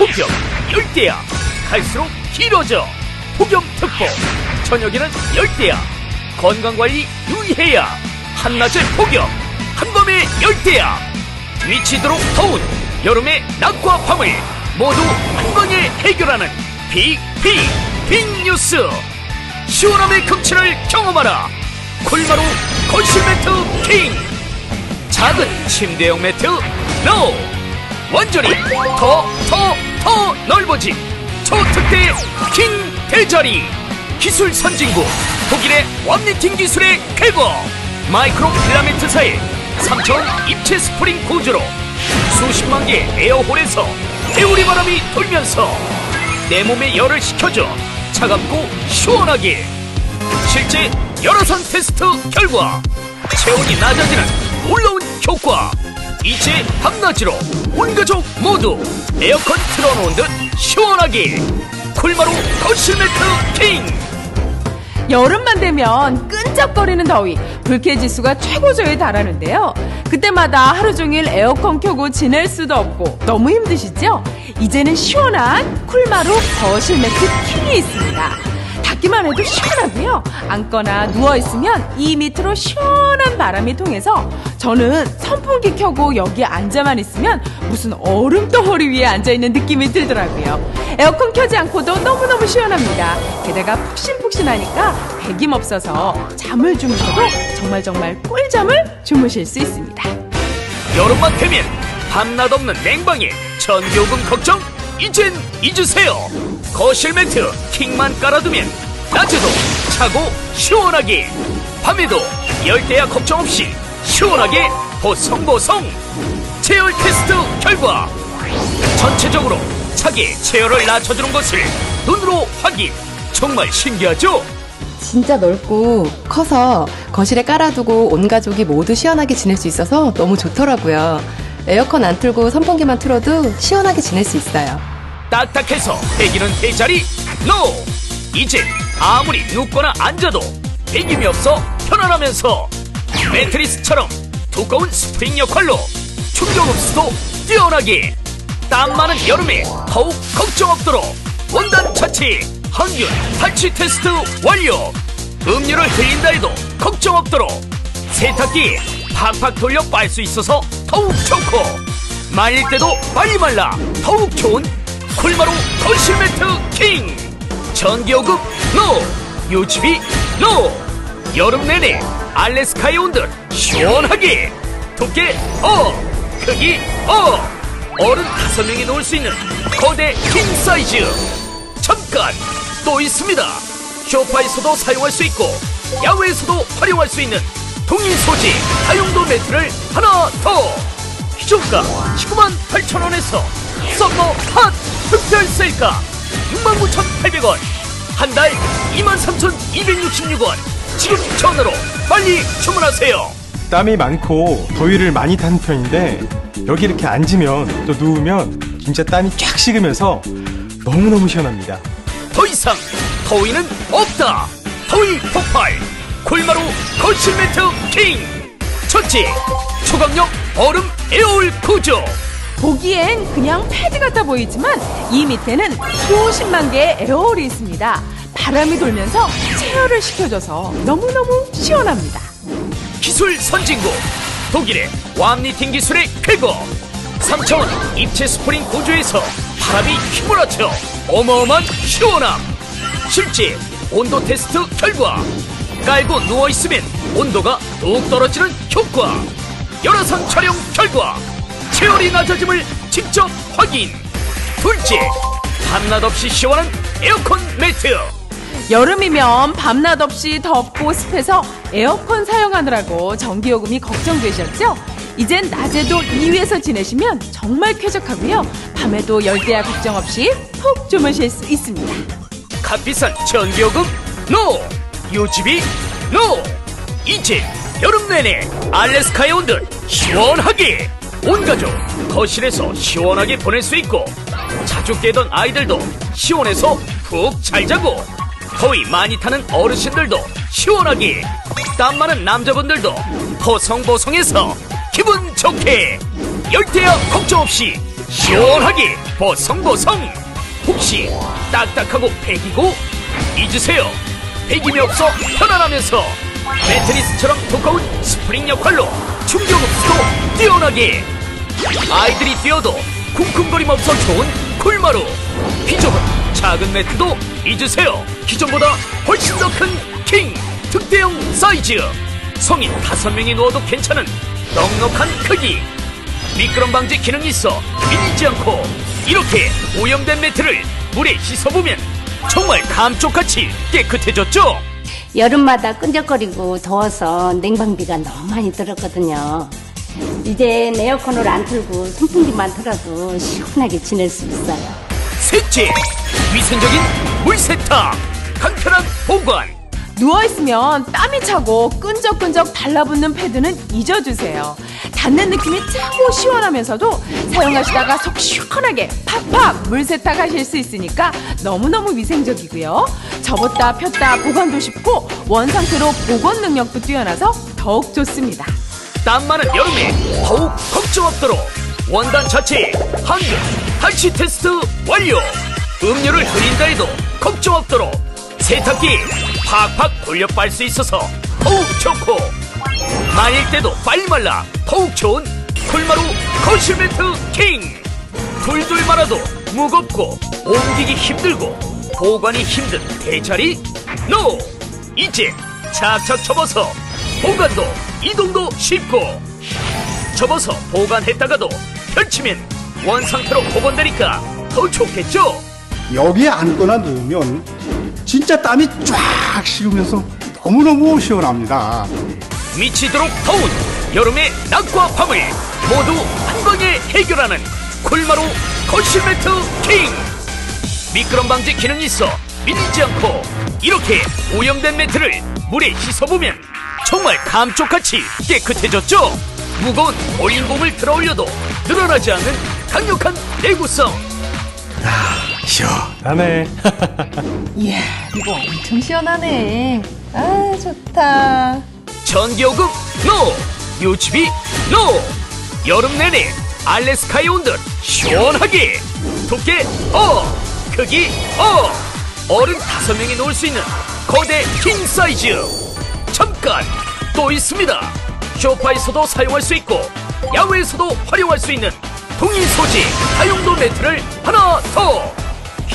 폭염 열대야. 갈수록 길어져. 폭염특보 저녁에는 열대야. 건강관리 유의해야. 한낮의 폭염 한밤의 열대야. 미치도록 더운 여름의 낮과 밤을 모두 한 방에 해결하는 빅빅 빅뉴스. 시원함의 극치를 경험하라. 쿨마루 거실 매트 킹. 작은 침대용 매트 노 완전히 더더 더 넓어진 초특대 킹 대자리 기술 선진국 독일의 완니팅 기술의 쾌거 마이크로 필라멘트사의 3차원 입체 스프링 구조로 수십만 개 에어홀에서 개우리 바람이 돌면서 내 몸에 열을 식혀줘 차갑고 시원하게. 실제 여러 선 테스트 결과 체온이 낮아지는 놀라운 효과 이제 밤낮으로 온 가족 모두 에어컨 틀어놓은 듯 시원하게 쿨마루 거실 매트 킹 여름만 되면 끈적거리는 더위, 불쾌 지수가 최고조에 달하는데요. 그때마다 하루 종일 에어컨 켜고 지낼 수도 없고 너무 힘드시죠? 이제는 시원한 쿨마루 거실 매트 킹이 있습니다. 닿기만 해도 시원하고요. 앉거나 누워있으면 이 밑으로 시원한 바람이 통해서 저는 선풍기 켜고 여기에 앉아만 있으면 무슨 얼음 덩어리 위에 앉아있는 느낌이 들더라고요. 에어컨 켜지 않고도 너무너무 시원합니다. 게다가 푹신푹신하니까 배김 없어서 잠을 주무셔도 정말 정말 꿀잠을 주무실 수 있습니다. 여름만 되면 밤낮 없는 냉방에 전기요금 걱정 이젠 잊으세요. 거실 매트 킹만 깔아두면 낮에도 차고 시원하게. 밤에도 열대야 걱정 없이 시원하게 보송보송. 체열 테스트 결과. 전체적으로 차게 체열을 낮춰주는 것을 눈으로 확인. 정말 신기하죠? 진짜 넓고 커서 거실에 깔아두고 온 가족이 모두 시원하게 지낼 수 있어서 너무 좋더라고요. 에어컨 안 틀고 선풍기만 틀어도 시원하게 지낼 수 있어요. 딱딱해서 배기는 대자리 노 이제 아무리 눕거나 앉아도 배김이 없어 편안하면서 매트리스처럼 두꺼운 스프링 역할로 충격 흡수도 뛰어나게 땀 많은 여름에 더욱 걱정 없도록 원단 차치 항균 탈취 테스트 완료 음료를 흘린다 해도 걱정 없도록 세탁기 팍팍 돌려 빨 수 있어서 더욱 좋고 말릴 때도 빨리 말라. 더욱 좋은 쿨마루 거실 매트 킹! 전기요금 노! 유지비 노! 여름 내내 알래스카에 온듯 시원하게! 두께 어! 크기 어! 어른 다섯 명이 놓을 수 있는 거대 킹 사이즈! 잠깐! 또 있습니다! 쇼파에서도 사용할 수 있고 야외에서도 활용할 수 있는 동일 소재 다용도 매트를 하나 더. 기존가 19만 8천원에서 썸머 핫 특별 세일가 69,800원 한 달 23,266원. 지금 전화로 빨리 주문하세요. 땀이 많고 더위를 많이 타는 편인데 여기 이렇게 앉으면 또 누우면 진짜 땀이 쫙 식으면서 너무너무 시원합니다. 더 이상 더위는 없다. 더위 폭발 콜마루 거실 매트 킹! 첫째 초강력 얼음 에어올 구조! 보기엔 그냥 패드 같아 보이지만 이 밑에는 수십만 개의 에어홀이 있습니다. 바람이 돌면서 체열을 식혀줘서 너무너무 시원합니다. 기술 선진국! 독일의 왑니팅 기술의 쾌거! 3차원 입체 스프링 구조에서 바람이 휘몰아쳐 어마어마한 시원함! 실제 온도 테스트 결과 깔고 누워있으면 온도가 뚝 떨어지는 효과 선 촬영 결과 체열이 낮아짐을 직접 확인 둘째 밤낮 없이 시원한 에어컨 매트 여름이면 밤낮 없이 덥고 습해서 에어컨 사용하느라고 전기요금이 걱정되셨죠? 이젠 낮에도 이 위에서 지내시면 정말 쾌적하고요. 밤에도 열대야 걱정 없이 푹 주무실 수 있습니다. 값비싼 전기요금 노 유지비 노 이제 여름 내내 알래스카에 온듯 시원하게 온 가족 거실에서 시원하게 보낼 수 있고 자주 깨던 아이들도 시원해서 푹 잘 자고 더위 많이 타는 어르신들도 시원하게 땀 많은 남자분들도 보송보송해서 기분 좋게 열대야 걱정 없이 시원하게 보송보송. 혹시 딱딱하고 배기고 잊으세요 배김이 없어 편안하면서 매트리스처럼 두꺼운 스프링 역할로 충격 없이도 뛰어나게. 아이들이 뛰어도 쿵쿵거림 없어 좋은 쿨마루. 기존은 작은 매트도 잊으세요. 기존보다 훨씬 더 큰 킹 특대형 사이즈. 성인 5명이 누워도 괜찮은 넉넉한 크기. 미끄럼 방지 기능이 있어 밀리지 않고 이렇게 오염된 매트를 물에 씻어보면 정말 감쪽같이 깨끗해졌죠? 여름마다 끈적거리고 더워서 냉방비가 너무 많이 들었거든요. 이제 에어컨을 안 틀고 선풍기만 틀어도 시원하게 지낼 수 있어요. 셋째, 위생적인 물 세탁, 간편한 보관. 누워있으면 땀이 차고 끈적끈적 달라붙는 패드는 잊어주세요. 닿는 느낌이 짱고 시원하면서도 사용하시다가 속 시원하게 팍팍 물 세탁하실 수 있으니까 너무너무 위생적이고요. 접었다 폈다 보관도 쉽고 원상태로 보건 능력도 뛰어나서 더욱 좋습니다. 땀 많은 여름에 더욱 걱정 없도록 원단 자체 한글 탈취 테스트 완료. 음료를 흐린다 해도 걱정 없도록 세탁기 팍팍 돌려 빨 수 있어서 더욱 좋고. 말릴 때도 빨리 말라. 더욱 좋은 쿨마루 거실 매트 킹. 둘둘 말아도 무겁고 옮기기 힘들고 보관이 힘든 대자리 노. 이제 착착 접어서 보관도 이동도 쉽고. 접어서 보관했다가도 펼치면 원상태로 복원되니까 더 좋겠죠? 여기에 앉거나 누우면 진짜 땀이 쫙 식으면서 너무너무 시원합니다. 미치도록 더운 여름의 낮과 밤을 모두 한 방에 해결하는 쿨마루 거실 매트 킹 미끄럼 방지 기능이 있어 밀리지 않고 이렇게 오염된 매트를 물에 씻어보면 정말 감쪽같이 깨끗해졌죠? 무거운 올인공을 들어 올려도 늘어나지 않는 강력한 내구 성 시원하네. 이야, 이거 엄청 시원하네. 아, 좋다. 전기요금 노! 유치비 노! 여름 내내 알래스카에 온듯 시원하게. 두께 어 크기 어! 어른 다섯 명이 놓을 수 있는 거대 킹 사이즈. 잠깐 또 있습니다. 쇼파에서도 사용할 수 있고 야외에서도 활용할 수 있는 동일 소재 다용도 매트를 하나 더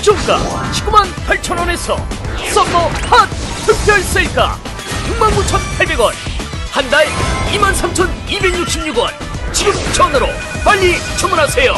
기존가 19만 8천원에서 썸머 핫 특별 세일가 69,800원 한 달 23,266원. 지금 전화로 빨리 주문하세요